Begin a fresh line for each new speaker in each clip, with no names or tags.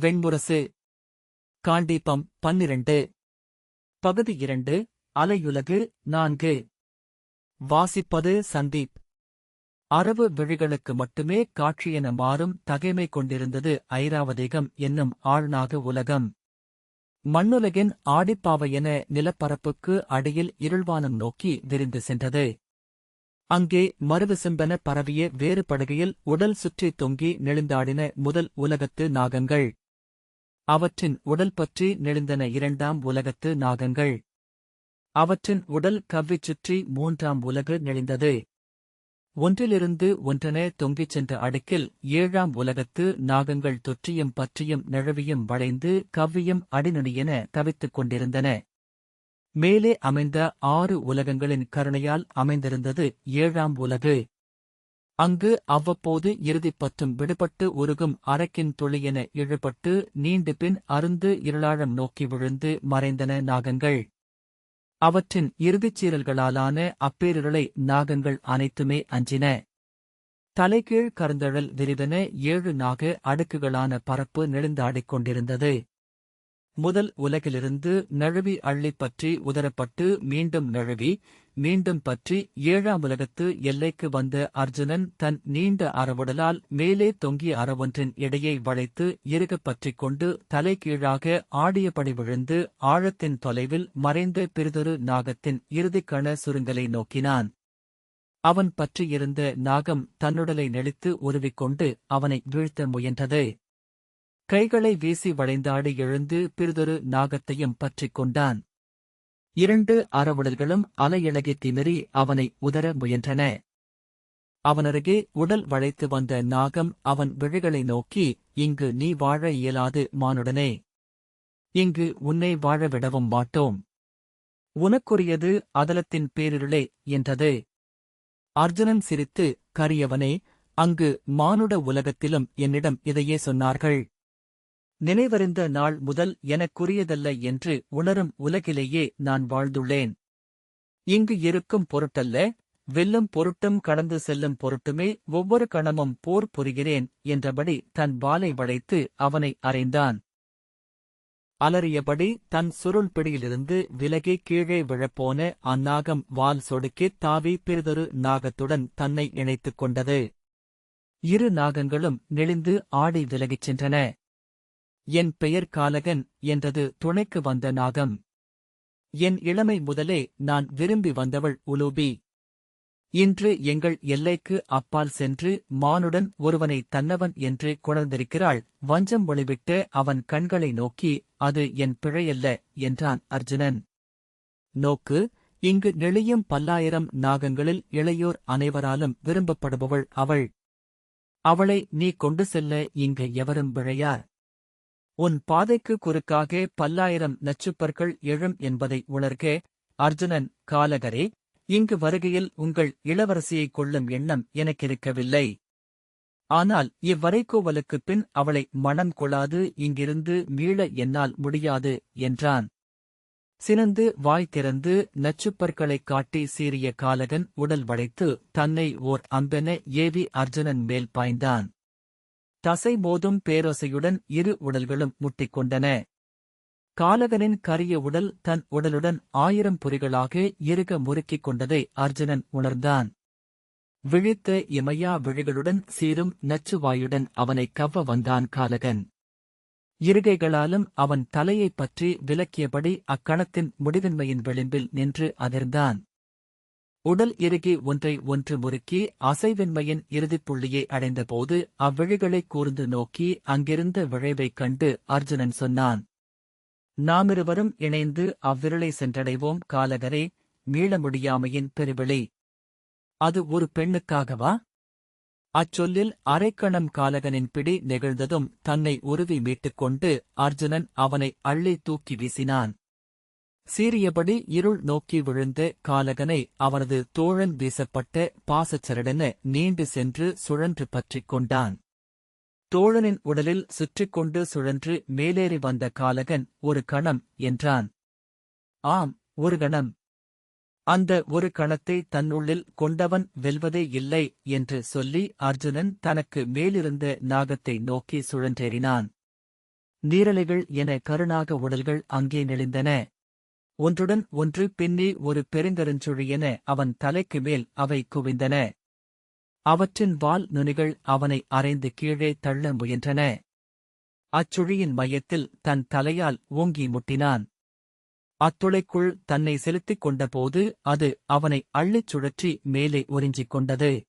வெண்முரசு. காண்டீபம் பன்னிரண்டு. பகுதி இரண்டு அலையுலகு நான்கு. வாசிப்பது சந்தீப். அரபு விழிகளுக்கு மட்டுமே காட்சியென மாறும் தகைமை கொண்டிருந்தது ஐராவதேகம் என்னும் ஆழ்நாக உலகம். மண்ணுலகின் ஆடிப்பாவையென நிலப்பரப்புக்கு அடியில் இருள்வானம் நோக்கி விரிந்து சென்றது. அங்கே மறுவிசும்பென பரவிய வேறு படுகையில் உடல் சுற்றி தொங்கி நெளிந்தாடின முதல் உலகத்து நாகங்கள். அவற்றின் உடல் பற்றி நெளிந்தன இரண்டாம் உலகத்து நாகங்கள். அவற்றின் உடல் கவ்விச் சுற்றி மூன்றாம் உலகு நெளிந்தது. ஒன்றிலிருந்து ஒன்றென தொங்கிச் சென்ற அடுக்கில் ஏழாம் உலகத்து நாகங்கள் தொற்றியும் பற்றியும் நிழவியும் வளைந்து கவ்வியும் அடிநுனியென தவித்துக் கொண்டிருந்தன. மேலே அமைந்த ஆறு உலகங்களின் கருணையால் அமைந்திருந்தது ஏழாம் உலகு. அங்கு அவ்வப்போது இறுதிப்பற்றும் விடுபட்டு உருகும் அரக்கின் துளியென இழுபட்டு நீண்டு பின் அருந்து இருளாழம் நோக்கி விழுந்து மறைந்தன நாகங்கள். அவற்றின் இறுதிச் சீரல்களாலான அப்பேரிருளை நாகங்கள் அனைத்துமே அஞ்சின. தலைகீழ் கருந்தழல் விரிதன ஏழு நாக அடுக்குகளான பரப்பு நெழுந்தாடிக் கொண்டிருந்தது. முதல் உலகிலிருந்து நழுவி அள்ளி பற்றி உதரப்பட்டு மீண்டும் நழுவி மீண்டும் பற்றி ஏழாம் உலகத்து எல்லைக்கு வந்த அர்ஜுனன் தன் நீண்ட அறவுடலால் மேலே தொங்கிய அறவொன்றின் இடையை வளைத்து இறுகப் பற்றிக் கொண்டு தலைகீழாக ஆடியபடி விழுந்து ஆழத்தின் தொலைவில் மறைந்த பிறிதொரு நாகத்தின் இறுதிக்கண சுருங்கலை நோக்கினான். அவன் பற்றியிருந்த நாகம் தன்னுடலை நெளித்து உருவிக்கொண்டு அவனை வீழ்த்த முயன்றது. கைகளை வீசி வளைந்தாடி எழுந்து பிறிதொரு நாகத்தையும் பற்றிக் கொண்டான். இரண்டு அறவுடல்களும் அலையிழகி திமிரி அவனை உதர முயன்றன. அவனருகே உடல் வளைத்து வந்த நாகம் அவன் விழிகளை நோக்கி இங்கு நீ வாழ இயலாது மானுடனே. இங்கு உன்னை வாழ விடவும் மாட்டோம். உனக்குரியது அதலத்தின் பேரிருளே என்றது. அர்ஜுனன் சிரித்து கரியவனே அங்கு மானுட உலகத்திலும் என்னிடம் இதையே சொன்னார்கள். நினைவறிந்த நாள் முதல் எனக்குரியதல்ல என்று உணரும் உலகிலேயே நான் வாழ்ந்துள்ளேன். இங்கு இருக்கும் பொருட்டல்ல வெல்லும் பொருட்டும் கடந்து செல்லும் பொருட்டுமே ஒவ்வொரு கணமும் போர் புரிகிறேன் என்றபடி தன் வாலை வளைத்து அவனை அறைந்தான். அலறியபடி தன் சுருள் பிடியிலிருந்து விலகி கீழே விழப்போன அந்நாகம் வால் சொடுக்கித் தாவி பிறிதொரு நாகத்துடன் தன்னை இணைத்துக் கொண்டது. இரு நாகங்களும் நெளிந்து ஆடி விலகிச் சென்றன. என் பெயர் காலகன் என்றது துணைக்கு வந்த நாகம். என் இளமை முதலே நான் விரும்பி வந்தவள் உலூபி. இன்று எங்கள் எல்லைக்கு அப்பால் சென்று மானுடன் ஒருவனை தன்னவன் என்று குணர்ந்திருக்கிறாள். வஞ்சம் ஒளிவிட்டு அவன் கண்களை நோக்கி அது என் பிழையல்ல என்றான் அர்ஜுனன். நோக்கு இங்கு நெளியும் பல்லாயிரம் நாகங்களில் இளையோர் அனைவராலும் விரும்பப்படுபவள் அவள். அவளை நீ கொண்டு செல்ல இங்கு எவரும் பிழையார் உன் பாதைக்கு குறுக்காக பல்லாயிரம் நச்சுப்பற்கள் எழும் என்பதை உணர்க. அர்ஜுனன் காலகரே இங்கு வருகையில் உங்கள் இளவரசியைக் கொள்ளும் எண்ணம் எனக்கிருக்கவில்லை. ஆனால் இவ்வரைகோவலுக்குப் பின் அவளை மனம் கொள்ளாது இங்கிருந்து மீள என்னால் முடியாது என்றான். சினந்து வாய் திறந்து நச்சுப்பற்களைக் காட்டி சீறிய காலகன் உடல் வளைத்து தன்னை ஓர் அம்பென ஏவி அர்ஜுனன் மேல் பாய்ந்தான். தசை மோதும் பேரோசையுடன் இரு உடல்களும் முட்டிக்கொண்டன. காலகனின் கரிய உடல் தன் உடலுடன் ஆயிரம் பொறிகளாக இறுக முறுக்கிக் கொண்டதை அர்ஜுனன் உணர்ந்தான். விழித்த இமையா விழிகளுடன் சீரும் நச்சுவாயுடன் அவனை கவ்வ வந்தான் காலகன். இருகைகளாலும் அவன் தலையைப் பற்றி விலக்கியபடி அக்கணத்தின் முடிவின்மையின் விளிம்பில் நின்று அதிர்ந்தான். உடல் இறுகி ஒன்றை ஒன்று முறுக்கி அசைவின்மையின் இறுதிப் புள்ளியை அடைந்தபோது அவ்விழிகளை கூர்ந்து நோக்கி அங்கிருந்த விழைவைக் கண்டு அர்ஜுனன் சொன்னான் நாமிருவரும் இணைந்து அவ்விரலை சென்றடைவோம் காலகரே மீள முடியாமையின் பெருவிழி. அது ஒரு பெண்ணுக்காகவா? அச்சொல்லில் அரைக்கணம் காலகனின் பிடி நெகிழ்ந்ததும் தன்னை உருவி மீட்டுக்கொண்டு அர்ஜுனன் அவனை அள்ளி தூக்கி வீசினான். சீறியபடி இருள் நோக்கி விழுந்த காலகனை அவனது தோழன் வீசப்பட்ட பாசச்சரடென நீண்டு சென்று சுழன்று பற்றிக் கொண்டான். தோழனின் உடலில் சுற்றிக் கொண்டு சுழன்று மேலேறி வந்த காலகன் ஒரு கணம் என்றான். ஆம் ஒரு கணம். அந்த ஒரு கணத்தை தன்னுள்ளில் கொண்டவன் வெல்வதே இல்லை என்று சொல்லி அர்ஜுனன் தனக்கு மேலிருந்த நாகத்தை நோக்கி சுழன்றேறினான். நீரலைகள் என கருணாக உடல்கள் அங்கே நெளிந்தன. ஒன்றுடன் ஒன்று பின்னி ஒரு பெருங்கருஞ்சுழி என அவன் தலைக்கு மேல் அவை குவிந்தன. அவற்றின் வால் நுனிகள் அவனை அரைந்து கீழே தள்ள முயன்றன. அச்சுழியின் மையத்தில் தன் தலையால் ஓங்கி முட்டினான். அத்துளைக்குள் தன்னை செலுத்திக் கொண்டபோது அது அவனை அள்ளிச் சுழற்றி மேலே உறிஞ்சிக் கொண்டது.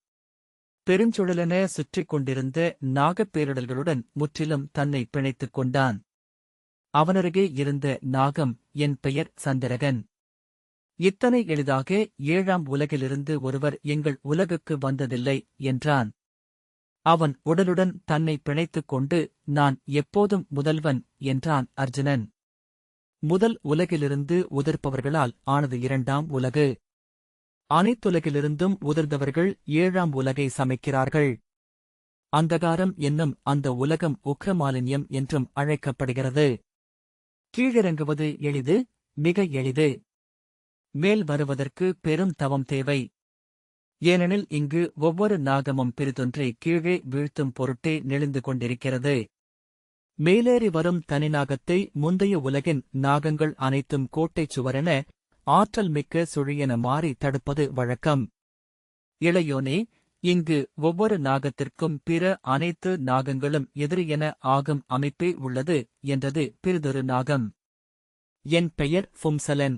பெருஞ்சுழலென சுற்றிக் கொண்டிருந்த நாகப்பேரிடல்களுடன் முற்றிலும் தன்னை பிணைத்துக் கொண்டான். அவனருகே இருந்த நாகம் என் பெயர் சந்திரகன். இத்தனை எளிதாக ஏழாம் உலகிலிருந்து ஒருவர் எங்கள் உலகுக்கு வந்ததில்லை என்றான். அவன் உடலுடன் தன்னை பிணைத்துக் கொண்டு நான் எப்போதும் முதல்வன் என்றான் அர்ஜுனன். முதல் உலகிலிருந்து உதிர்ப்பவர்களால் ஆனது இரண்டாம் உலகு. அனைத்துலகிலிருந்தும் உதிர்ந்தவர்கள் ஏழாம் உலகை சமைக்கிறார்கள். அந்தகாரம் என்னும் அந்த உலகம் உக்ரமாலின்யம் என்றும் அழைக்கப்படுகிறது. கீழிறங்குவது எளிது மிக எளிது. மேல் வருவதற்கு பெரும் தவம் தேவை. ஏனெனில் இங்கு ஒவ்வொரு நாகமும் பிரிதொன்றை கீழே வீழ்த்தும் பொருட்டே நெளிந்து கொண்டிருக்கிறது. மேலேறி வரும் தனிநாகத்தை முந்தைய உலகின் நாகங்கள் அனைத்தும் கோட்டைச் சுவரென ஆற்றல் மிக்க சுழியென மாறி தடுப்பது வழக்கம். இளையோனே இங்கு ஒவ்வொரு நாகத்திற்கும் பிற அனைத்து நாகங்களும் எதிரியென ஆகும் அமைப்பே உள்ளது என்றது பிறிதொரு நாகம். என் பெயர் ஃபும்சலன்.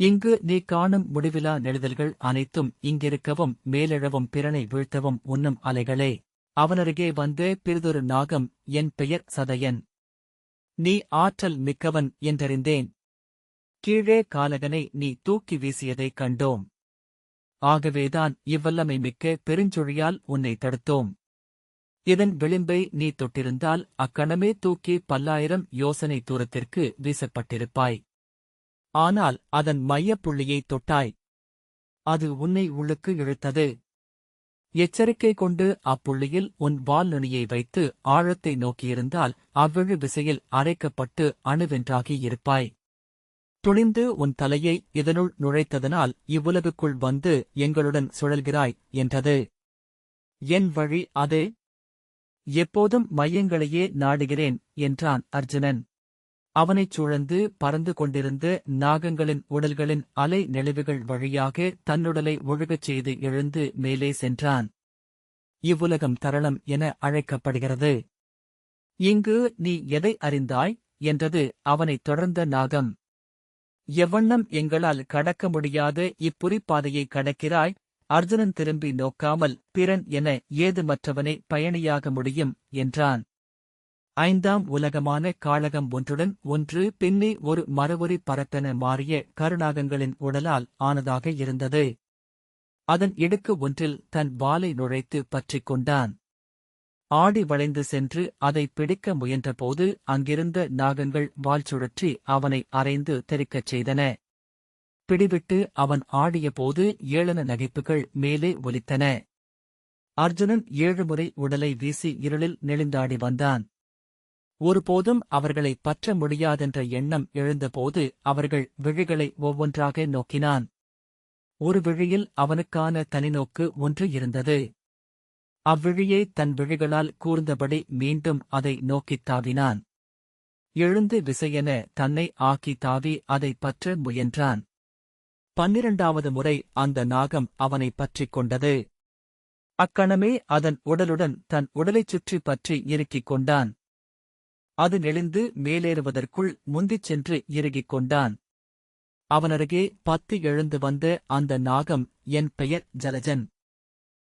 இங்கு நீ காணும் முடிவிலா நெழுதல்கள் அனைத்தும் இங்கிருக்கவும் மேலெழவும் பிறனை வீழ்த்தவும் உண்ணும் அலைகளே. அவனருகே வந்து பிறிதொரு நாகம் என் பெயர் சதயன். நீ ஆற்றல் மிக்கவன் என்றறிந்தேன். கீழே காலகனை நீ தூக்கி வீசியதைக் கண்டோம். ஆகவேதான் இவ்வல்லமை மிக்க பெருஞ்சொழியால் உன்னை தடுத்தோம். இதன் விளிம்பை நீ தொட்டிருந்தால் அக்கணமே தூக்கி பல்லாயிரம் யோசனை தூரத்திற்கு வீசப்பட்டிருப்பாய். ஆனால் அதன் மையப்புள்ளியை தொட்டாய். அது உன்னை உள்ளுக்கு இழுத்தது. எச்சரிக்கை கொண்டு அப்புள்ளியில் உன் வால் நுனியை வைத்து ஆழத்தை நோக்கியிருந்தால் அவ்விழு விசையில் அரைக்கப்பட்டு அணுவென்றாகி இருப்பாய். துணிந்து உன் தலையை இதனுள் நுழைத்ததனால் இவ்வுலகுக்குள் வந்து எங்களுடன் சுழல்கிறாய் என்றது. என் வழி அது? எப்போதும் மையங்களையே நாடுகிறேன் என்றான் அர்ஜுனன். அவனைச் சூழந்து பறந்து கொண்டிருந்த நாகங்களின் உடல்களின் அலை நெளிவுகள் வழியாக தன்னுடலை ஒழுகச் செய்து எழுந்து மேலே சென்றான். இவ்வுலகம் தரளம் என அழைக்கப்படுகிறது. இங்கு நீ எதை அறிந்தாய்? என்றது அவனைத் தொடர்ந்த நாகம். எவ்வண்ணம் எங்களால் கடக்க முடியாத இப்புரிப்பாதையை கடக்கிறாய்? அர்ஜுனன் திரும்பி நோக்காமல் பிறன் என ஏதுமற்றவனே பயணியாக முடியும் என்றான். ஐந்தாம் உலகமான காளகம் ஒன்றுடன் ஒன்று பின்னி ஒரு மறுவரி பரப்பென மாறிய கருணாகங்களின் உடலால் ஆனதாக இருந்தது. அதன் இடுக்கு ஒன்றில் தன் வாலை நுழைத்து பற்றிக் கொண்டான். ஆடி வளைந்து சென்று அதை பிடிக்க முயன்றபோது அங்கிருந்த நாகங்கள் வால் சுழற்றி அவனை அரைந்து தெறிக்கச் செய்தன. பிடிவிட்டு அவன் ஆடியபோது ஏளன நகைப்புகள் மேலே ஒலித்தன. அர்ஜுனன் ஏழு முறை உடலை வீசி இருளில் நெளிந்தாடி வந்தான். ஒருபோதும் அவர்களை பற்ற முடியாதென்ற எண்ணம் எழுந்தபோது அவர்கள் விழிகளை ஒவ்வொன்றாக நோக்கினான். ஒரு விழியில் அவனுக்கான தனிநோக்கு ஒன்று இருந்தது. அவ்விழியை தன் விழிகளால் கூர்ந்தபடி மீண்டும் அதை நோக்கித் தாவினான். எழுந்து விசையென தன்னை ஆக்கி தாவி அதை பற்ற முயன்றான். பன்னிரண்டாவது முறை அந்த நாகம் அவனை பற்றிக் கொண்டது. அக்கணமே அதன் உடலுடன் தன் உடலைச் சுற்றி பற்றி இறுக்கிக் கொண்டான். அது நெளிந்து மேலேறுவதற்குள் முந்திச் சென்று இறுகிக் கொண்டான். அவனருகே பத்து எழுந்து வந்த அந்த நாகம் என் பெயர் ஜலஜன்.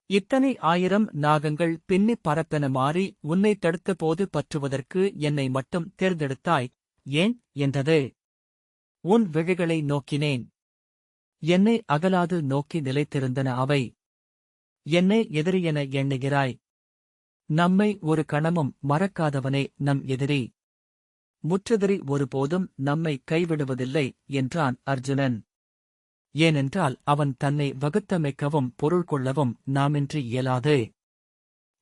இத்தனை ஆயிரம் நாகங்கள் பின்னிப் பறத்தன மாறி உன்னை தடுத்தபோது பற்றுவதற்கு என்னை மட்டும் தேர்ந்தெடுத்தாய் ஏன் என்றது. உன் விழிகளை நோக்கினேன். என்னை அகலாது நோக்கி நிலைத்திருந்தன அவை. என்னை எதிரியென எண்ணுகிறாய். நம்மை ஒரு கணமும் மறக்காதவனே நம் எதிரி. முற்றெதிரி ஒருபோதும் நம்மை கைவிடுவதில்லை என்றான் அர்ஜுனன். ஏனென்றால் அவன் தன்னை வகுத்தமைக்கவும் பொருள் கொள்ளவும் நாமின்றி இயலாது.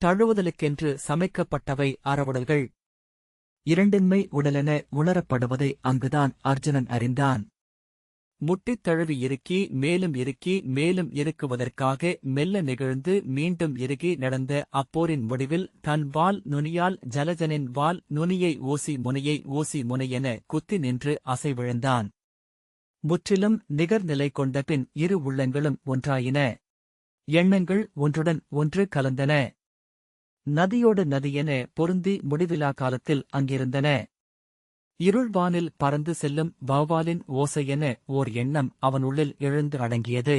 தழுவுதலுக்கென்று சமைக்கப்பட்டவை அறவுடல்கள். இரண்டின்மை உடலென உணரப்படுவதை அங்குதான் அர்ஜுனன் அறிந்தான். முட்டித் தழுவி இறுக்கி மேலும் இறுக்கி மேலும் இறுக்குவதற்காக மெல்ல நெகிழ்ந்து மீண்டும் இறுகி நடந்த அப்போரின் முடிவில் தன் வால் நுனியால் ஜலஜனின் வால் நுனியை ஊசி முனையை ஊசி முனையென குத்தி நின்று அசைவிழந்தான். முற்றிலும் நிகர்நிலை கொண்ட பின் இரு உள்ளங்களும் ஒன்றாயின. எண்ணங்கள் ஒன்றுடன் ஒன்று கலந்தன. நதியோடு நதியென பொருந்தி முடிவிலா காலத்தில் அங்கிருந்தன. இருள்வானில் பறந்து செல்லும் வௌவாலின் ஓசையென ஓர் எண்ணம் அவனுள்ளில் எழுந்து அடங்கியது.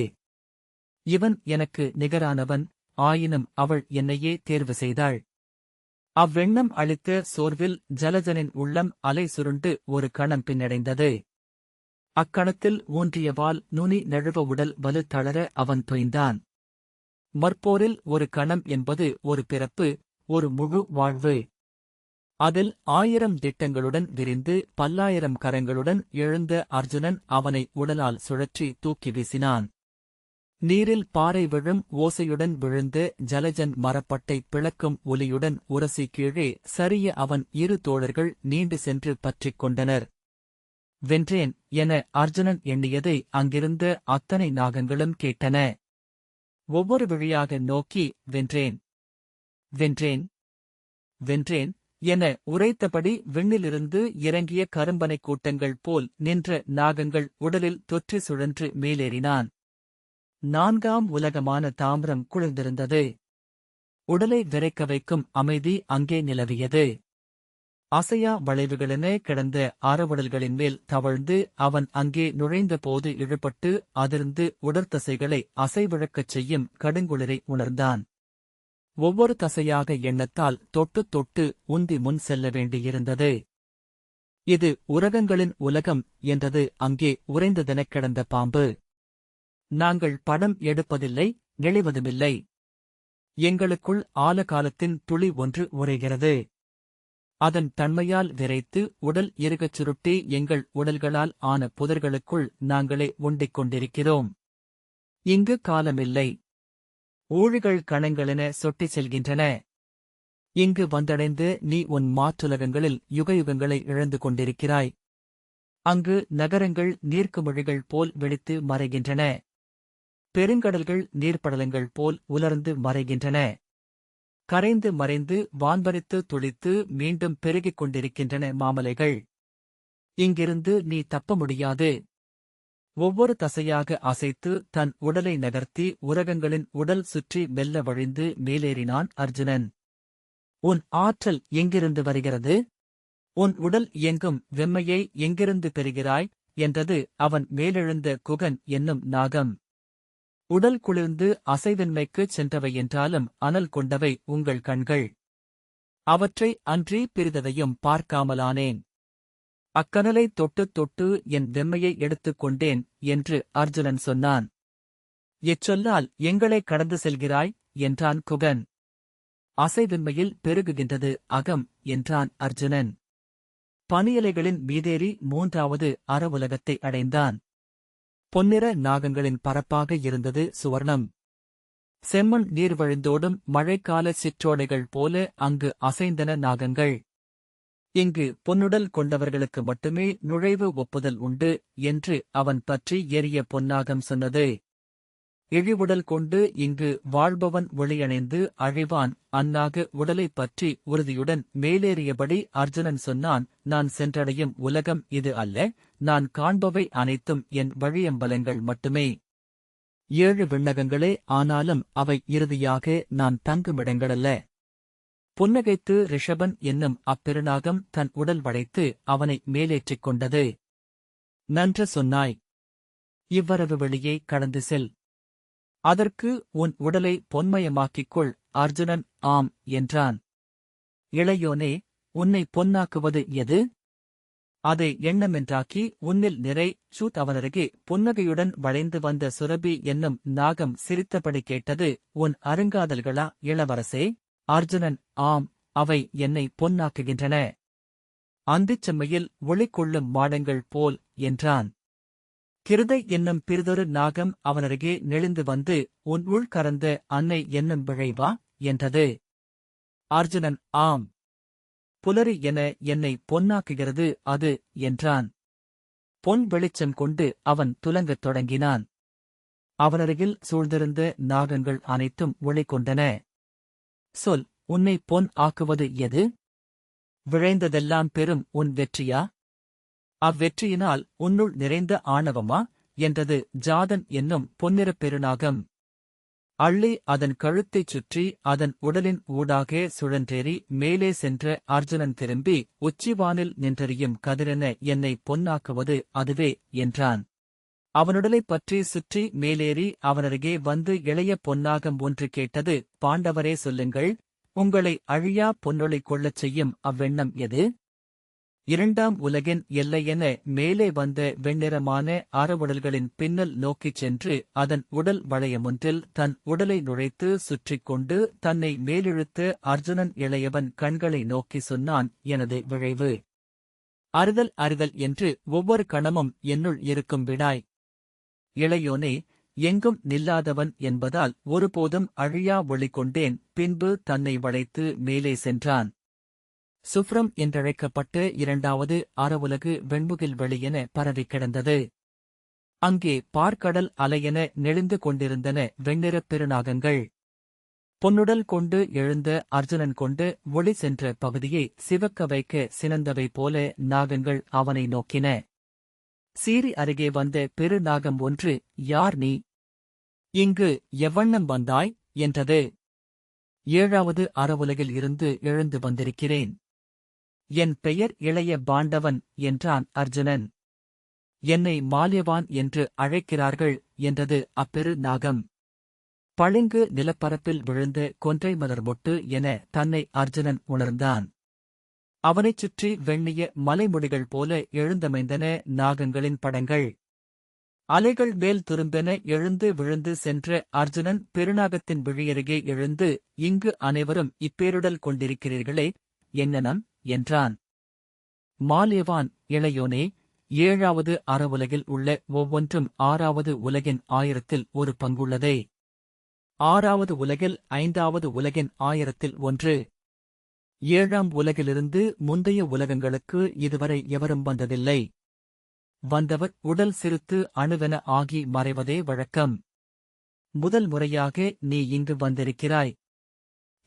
இவன் எனக்கு நிகரானவன் ஆயினும் அவள் என்னையே தேர்வு செய்தாள். அவ்வெண்ணம் அளித்த சோர்வில் ஜலஜனின் உள்ளம் அலை சுருண்டு ஒரு கணம் பின்னடைந்தது. அக்கணத்தில் ஊன்றியவால் நுனி நழுவ உடல் வலு தளர அவன் தொய்ந்தான். மற்போரில் ஒரு கணம் என்பது ஒரு பிறப்பு ஒரு முழு வாழ்வு. அதில் ஆயிரம் திட்டங்களுடன் விரிந்து பல்லாயிரம் கரங்களுடன் எழுந்த அர்ஜுனன் அவனை உடலால் சுழற்றி தூக்கி வீசினான். நீரில் பாறை விழும் ஓசையுடன் விழுந்து ஜலஜன் மரப்பட்டை பிளக்கும் ஒலியுடன் உரசி கீழே சரிய அவன் இரு தோழர்கள் நீண்டு சென்று பற்றிக் கொண்டனர். வென்றேன் என அர்ஜுனன் எண்ணியதை அங்கிருந்த அத்தனை நாகங்களும் கேட்டன. ஒவ்வொரு வழியாக நோக்கி வென்றேன். வென்றேன். வென்றேன் என உரைத்தபடி விண்ணிலிருந்து இறங்கிய கரும்பனைக் கூட்டங்கள் போல் நின்ற நாகங்கள் உடலில் தொற்றி சுழன்று மேலேறினான். நான்காம் உலகமான தாமிரம் குளிர்ந்திருந்தது. உடலை விரைக்க வைக்கும் அமைதி அங்கே நிலவியது. அசையா வளைவுகளென கிடந்த ஆரவடல்களின் மேல் தவழ்ந்து அவன் அங்கே நுழைந்தபோது இழுபட்டு அதிர்ந்து உடற்தசைகளை அசைவிழக்கச் செய்யும் கடுங்குளிரை உணர்ந்தான். ஒவ்வொரு தசையாக எண்ணத்தால் தொட்டு தொட்டு உந்தி முன் செல்ல வேண்டியிருந்தது. இது உரகங்களின் உலகம் என்றது அங்கே உறைந்ததெனக் கிடந்த பாம்பு. நாங்கள் படம் எடுப்பதில்லை நெளிவதுமில்லை எங்களுக்குள் ஆலகாலத்தின் துளி ஒன்று உரைகிறது அதன் தன்மையால் விரைத்து உடல் இருகச் சுருட்டி எங்கள் உடல்களால் ஆன புதர்களுக்குள் நாங்களே உண்டிக் கொண்டிருக்கிறோம். இங்கு காலமில்லை. ஊழிகள் கணங்களென சொட்டிச் செல்கின்றன. இங்கு வந்தடைந்து நீ உன் மாற்றுலகங்களில் யுகயுகங்களை இழந்து கொண்டிருக்கிறாய். அங்கு நகரங்கள் நீர்க்குமிழிகள் போல் வெடித்து மறைகின்றன. பெருங்கடல்கள் நீர்ப்படலங்கள் போல் உலர்ந்து மறைகின்றன. கரைந்து மறைந்து வான்பரித்து துளித்து மீண்டும் பெருகிக் கொண்டிருக்கின்றன மாமலைகள். இங்கிருந்து நீ தப்ப முடியாது. ஒவ்வொரு தசையாக அசைத்து தன் உடலை நகர்த்தி உரகங்களின் உடல் சுற்றி மெல்ல வழிந்து மேலேறினான் அர்ஜுனன். உன் ஆற்றல் எங்கிருந்து வருகிறது? உன் உடல் இயங்கும் வெம்மையை எங்கிருந்து பெறுகிறாய்? என்றது அவன் மேலெழுந்த குகன் என்னும் நாகம். உடல் குளிர்ந்து அசைவின்மைக்குச் சென்றவை என்றாலும் அனல் கொண்டவை உங்கள் கண்கள். அவற்றை அன்றி பிரிததையும் பார்க்காமலானேன். அக்கனலை தொட்டு தொட்டு என் வெம்மையை எடுத்துக் கொண்டேன் என்று அர்ஜுனன் சொன்னான். இச்சொல்லால் எங்களை கடந்து செல்கிறாய் என்றான் குகன். அசைவின்மையில் பெருகுகின்றது அகம் என்றான் அர்ஜுனன். பனியலைகளின் மீதேறி மூன்றாவது அறவுலகத்தை அடைந்தான். பொன்னிற நாகங்களின் பரப்பாக இருந்தது சுவர்ணம். செம்மண் நீர் வழிந்தோடும் மழைக்கால சிற்றோடைகள் போல அங்கு அசைந்தன நாகங்கள். இங்கு பொன்னுடல் கொண்டவர்களுக்கு மட்டுமே நுழைவு ஒப்புதல் உண்டு என்று அவன் பற்றி எரிய பொன்னாகம் சொன்னது. இழிவுடல் கொண்டு இங்கு வாழ்பவன் ஒளியணைந்து அழிவான். அந்நாக உடலைப் பற்றி உறுதியுடன் மேலேறியபடி அர்ஜுனன் சொன்னான் நான் சென்றடையும் உலகம் இது அல்ல நான் காண்பவை அனைத்தும் என் வழியம்பலங்கள் மட்டுமே. ஏழு விண்ணகங்களே ஆனாலும் அவை இறுதியாக நான் தங்குமிடங்களல்ல. புன்னகைத்து ரிஷபன் என்னும் அப்பெருநாகம் தன் உடல் வளைத்து அவனை மேலேற்றிக் கொண்டது. நன்று சொன்னாய். இவ்வரவு வெளியே கடந்து செல். அதற்கு உன் உடலை பொன்மயமாக்கிக் கொள் அர்ஜுனன் ஆம் என்றான். இளையோனே உன்னை பொன்னாக்குவது எது? அதை எண்ணமென்றாக்கி உன்னில் நிறை சூத் அவனருகே புன்னகையுடன் வளைந்து வந்த சுரபி என்னும் நாகம் சிரித்தபடி கேட்டது உன் அருங்காதல்களா இளவரசே? அர்ஜுனன் ஆம் அவை என்னை பொன்னாக்குகின்றன. அந்திச் செம்மையில் ஒளி கொள்ளும் மாடங்கள் போல் என்றான். கிருதை என்னும் பிறிதொரு நாகம் அவனருகே நெளிந்து வந்து உன் உள் கறந்த அன்னை என்னும் விழைவா என்றது. அர்ஜுனன் ஆம். புலரி என என்னை பொன்னாக்குகிறது அது என்றான். பொன் வெளிச்சம் கொண்டு அவன் துலங்கத் தொடங்கினான். அவனருகில் சூழ்ந்திருந்த நாகங்கள் அனைத்தும் ஒளி கொண்டன. சொல் உன்னை பொன் ஆக்குவது எது? விழைந்ததெல்லாம் பெரும் உன் வெற்றியா? அவ்வெற்றியினால் உன்னுள் நிறைந்த ஆணவமா? என்றது ஜாதன் என்னும் பொன்னிறப் பெருநாகம். அள்ளி அதன் கழுத்தைச் சுற்றி அதன் உடலின் ஊடாக சுழன்றேறி மேலே சென்ற அர்ஜுனன் திரும்பி உச்சிவானில் நின்றறியும் கதிரென என்னை பொன்னாக்குவது அதுவே என்றான். அவனுடலைப் பற்றி சுற்றி மேலேறி அவனருகே வந்து இளைய பொன்னாகம் ஒன்று கேட்டது பாண்டவரே சொல்லுங்கள் உங்களை அழியா பொன்னொழி கொள்ளச் செய்யும் அவ்வெண்ணம் எது? இரண்டாம் உலகின் எல்லையென மேலே வந்த வெண்ணிறமான அறவுடல்களின் பின்னல் நோக்கிச் சென்று அதன் உடல் வளையமொன்றில் தன் உடலை நுழைத்து சுற்றிக் கொண்டு தன்னை மேலிழுத்து அர்ஜுனன் இளையவன் கண்களை நோக்கி சொன்னான் எனது விழைவு. அறுதல் அறுதல் என்று ஒவ்வொரு கணமும் என்னுள் இருக்கும் விடாய் இளையோனே எங்கும் நில்லாதவன் என்பதால் ஒருபோதும் அழியா ஒளி கொண்டேன் பின்பு தன்னை வளைத்து மேலே சென்றான். சுப்ரம் என்றழைக்கப்பட்ட இரண்டாவது அறவுலகு வெண்முகில் வெளியென பரவிக் கிடந்தது. அங்கே பார்க்கடல் அலையென நெளிந்து கொண்டிருந்தன வெண்ணிறப் பெருநாகங்கள். பொன்னுடல் கொண்டு எழுந்த அர்ஜுனன் கொண்டு ஒளி சென்ற பகுதியை சிவக்க வைக்க சினந்தவை போல நாகங்கள் அவனை நோக்கின. சீறி அருகே வந்த பெருநாகம் ஒன்று யார் நீ? இங்கு எவ்வண்ணம் வந்தாய்? என்றது. ஏழாவது அறவுலகில் இருந்து எழுந்து வந்திருக்கிறேன். என் பெயர் இளைய பாண்டவன் என்றான் அர்ஜுனன். என்னை மால்யவான் என்று அழைக்கிறார்கள் என்றது அப்பெரு நாகம். பளிங்கு நிலப்பரப்பில் விழுந்த கொன்றை மலர் மொட்டு என தன்னை அர்ஜுனன் உணர்ந்தான். அவனைச் சுற்றி வெண்ணிய மலைமுடிகள் போல எழுந்தமைந்தன நாகங்களின் படங்கள். அலைகள் மேல் திரும்பென எழுந்து விழுந்து சென்ற அர்ஜுனன் பெருநாகத்தின் விழியருகே எழுந்து இங்கு அனைவரும் இப்பேருடல் கொண்டிருக்கிறீர்களே என்னனம் என்றான். மாலேவான் இளையோனே ஏழாவது அறவுலகில் உள்ள ஒவ்வொன்றும் ஆறாவது உலகின் ஆயிரத்தில் ஒரு பங்குள்ளதே. ஆறாவது உலகில் ஐந்தாவது உலகின் ஆயிரத்தில் ஒன்று. ஏழாம் உலகிலிருந்து முந்தைய உலகங்களுக்கு இதுவரை எவரும் வந்ததில்லை. வந்தவர் உடல் சிறுத்து அணுவென ஆகி மறைவதே வழக்கம். முதல் முறையாக நீ இங்கு வந்திருக்கிறாய்.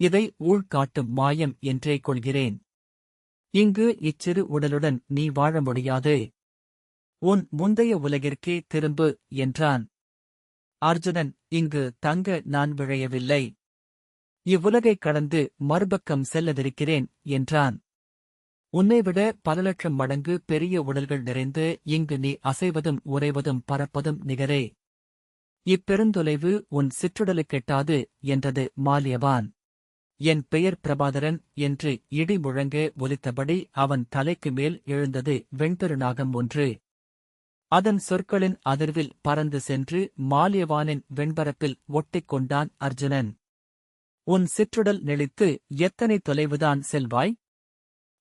இதை ஊழ்காட்டும் மாயம் என்றே கொள்கிறேன். இங்கு இச்சிறு உடலுடன் நீ வாழ முடியாது. உன் முந்தைய உலகிற்கே திரும்பு என்றான். அர்ஜுனன் இங்கு தங்க நான் விழையவில்லை. இவ்வுலகைக் கடந்து மறுபக்கம் செல்லவிருக்கிறேன் என்றான். உன்னைவிட பல லட்சம் மடங்கு பெரிய உடல்கள் நிறைந்து இங்கு நீ அசைவதும் உறைவதும் பறப்பதும் நிகரே. இப்பெருந்தொலைவு உன் சிற்றுடலுக் கெட்டாது என்றது மாலியவான். என் பெயர் பிரபாதரன் என்று இடி முழங்க ஒலித்தபடி அவன் தலைக்கு மேல் எழுந்தது வெண்பெருநாகம் ஒன்று. அதன் சொற்களின் அதிர்வில் பறந்து சென்று மாலியவானின் வெண்பரப்பில் ஒட்டிக் கொண்டான் அர்ஜுனன். உன் சிற்றுடல் நெளித்து எத்தனை தொலைவுதான் செல்வாய்?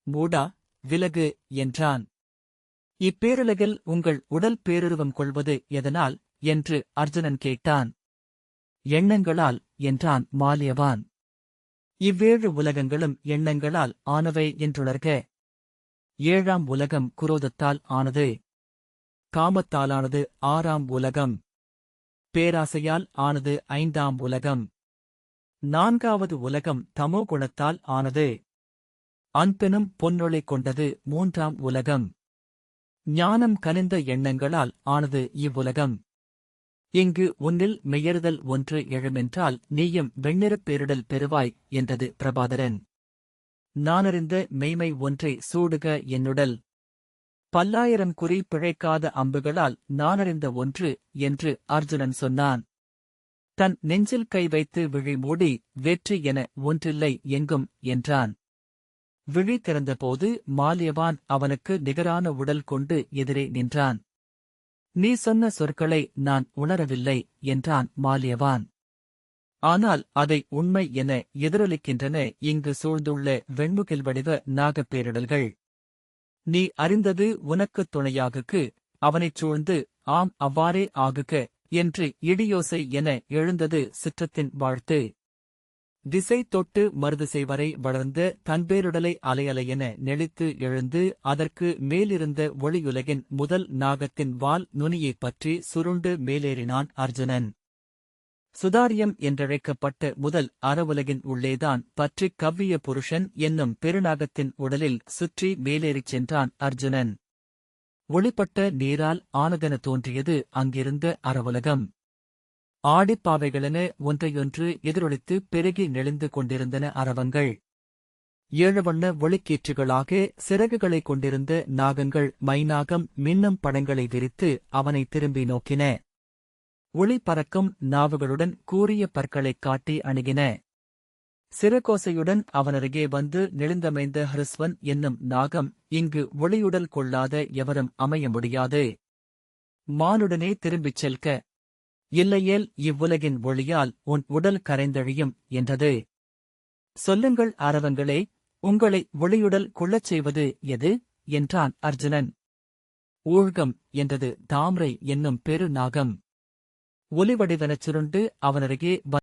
மூடா விலகு என்றான். இப்பேருலகில் உங்கள் உடல் பேருருவம் கொள்வது எதனால்? என்று அர்ஜுனன் கேட்டான். எண்ணங்களால் என்றான் மாலியவான். இவ்வேழு உலகங்களும் எண்ணங்களால் ஆனவை என்றுணர்க. ஏழாம் உலகம் குரோதத்தால் ஆனது. காமத்தாலானது ஆறாம் உலகம். பேராசையால் ஆனது ஐந்தாம் உலகம். நான்காவது உலகம் தமோ குணத்தால் ஆனது. அன்பெனும் பொன்னொளி கொண்டது மூன்றாம் உலகம். ஞானம் கனிந்த எண்ணங்களால் ஆனது இவ்வுலகம். இங்கு உன்னில் மெய்யறுதல் ஒன்று எழுமென்றால் நீயும் வெண்ணிறப் பேரிடல் பெறுவாய் என்றது பிரபாதரன். நானறிந்த மெய்மை ஒன்றை சூடுக என்னுடல். பல்லாயிரம் குறி பிழைக்காத அம்புகளால் நானறிந்த ஒன்று என்று அர்ஜுனன் சொன்னான். தன் நெஞ்சில் கை வைத்து விழி மூடி வெற்றி என ஒன்றில்லை எங்கும் என்றான். விழி திறந்தபோது மாலியவான் அவனுக்கு நிகரான உடல் கொண்டு எதிரே நின்றான். நீ சொன்ன சொற்களை நான் உணரவில்லை என்றான் மாலியவான். ஆனால் அதை உண்மை என எதிரொலிக்கின்றன இங்கு சூழ்ந்துள்ள வெண்முகில் வடிவ நாகப்பேரிடல்கள். நீ அறிந்தது உனக்குத் துணையாகுக்கு அவனைச் சூழ்ந்து ஆம் அவ்வாறே ஆகுக என்று இடியோசை என எழுந்தது சிற்றத்தின் வாழ்த்து. திசை தொட்டு மருதிசை வரை வளர்ந்த தன்பேருடலை அலையலையென நெளித்து எழுந்து அதற்கு மேலிருந்த ஒளியுலகின் முதல் நாகத்தின் வால் நுனியைப் பற்றி சுருண்டு மேலேறினான் அர்ஜுனன். சுதாரியம் என்றழைக்கப்பட்ட முதல் அறவுலகின் உள்ளேதான் பற்றிக் கவ்விய புருஷன் என்னும் பெருநாகத்தின் உடலில் சுற்றி மேலேறிச் சென்றான் அர்ஜுனன். ஒளிப்பட்ட நீரால் ஆனதென தோன்றியது அங்கிருந்த அறவுலகம். ஆடிப்பாவைகளென ஒன்றையொன்று எதிரொலித்து பெருகி நெளிந்து கொண்டிருந்தன அரவங்கள். ஏழுவண்ண ஒளிக்கீற்றுகளாக சிறகுகளைக் கொண்டிருந்த நாகங்கள் மைநாகம் மின்னும் படங்களை விரித்து அவனை திரும்பி நோக்கின. ஒளி பறக்கும் நாவுகளுடன் கூறிய பற்களைக் காட்டி அணுகின. சிறகோசையுடன் அவனருகே வந்து நெளிந்தமைந்த ஹரிஸ்வன் என்னும் நாகம் இங்கு ஒளியுடல் கொள்ளாத எவரும் அமைய முடியாது. மானுடனே திரும்பிச் செல்க. இல்லையேல் இவ்வுலகின் ஒளியால் உன் உடல் கரைந்தழியும் என்றது. சொல்லுங்கள் அரவங்களே உங்களை ஒளியுடல் கொள்ளச் செய்வது எது? என்றான் அர்ஜுனன். ஊழ்கம் என்றது தாம்ரை என்னும் பெரு நாகம் ஒலிவடிவெனச் சுருண்டு அவனருகே